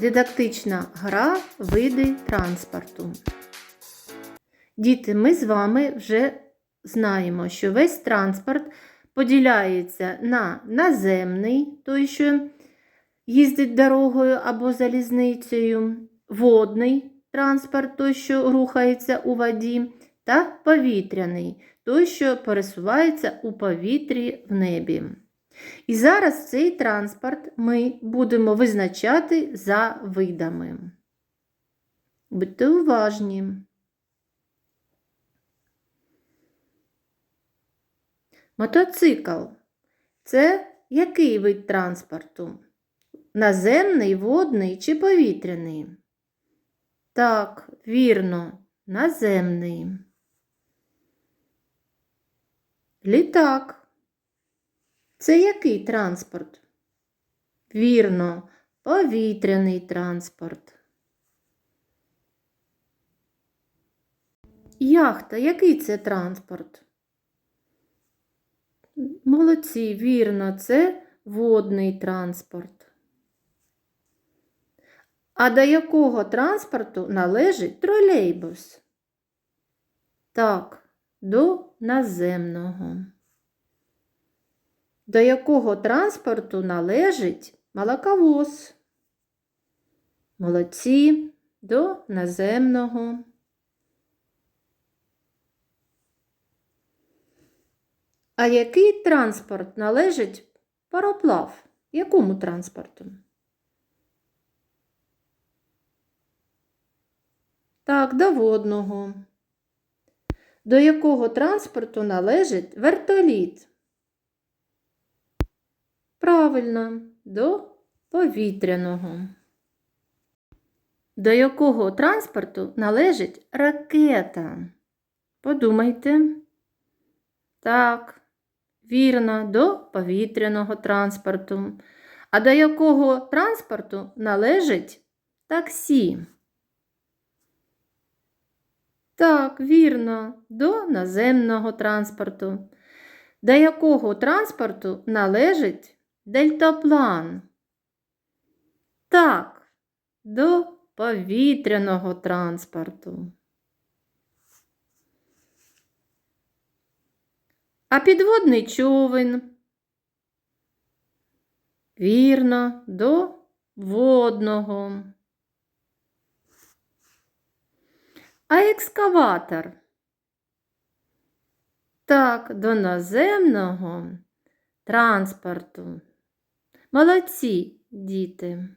Дидактична гра види транспорту. Діти, ми з вами вже знаємо, що весь транспорт поділяється на наземний, той, що їздить дорогою або залізницею, водний транспорт, той, що рухається у воді, та повітряний, той, що пересувається у повітрі в небі. І зараз цей транспорт ми будемо визначати за видами. Будьте уважні. Мотоцикл це який вид транспорту? Наземний, водний чи повітряний? Так, вірно, наземний. Літак. Це який транспорт? Вірно, повітряний транспорт. Яхта, який це транспорт? Молодці, вірно, це водний транспорт. А до якого транспорту належить тролейбус? Так, до наземного. До якого транспорту належить молоковоз? Молодці до наземного. А який транспорт належить пароплав? Якому транспорту? Так, до водного. До якого транспорту належить вертоліт? Правильно, до повітряного. До якого транспорту належить ракета? Подумайте. Так, вірно, до повітряного транспорту. А до якого транспорту належить таксі? Так, вірно, до наземного транспорту. До якого транспорту належить дельтаплан? Так, до повітряного транспорту. А підводний човен? Вірно, до водного. А екскаватор? Так, до наземного транспорту. Молодці, діти.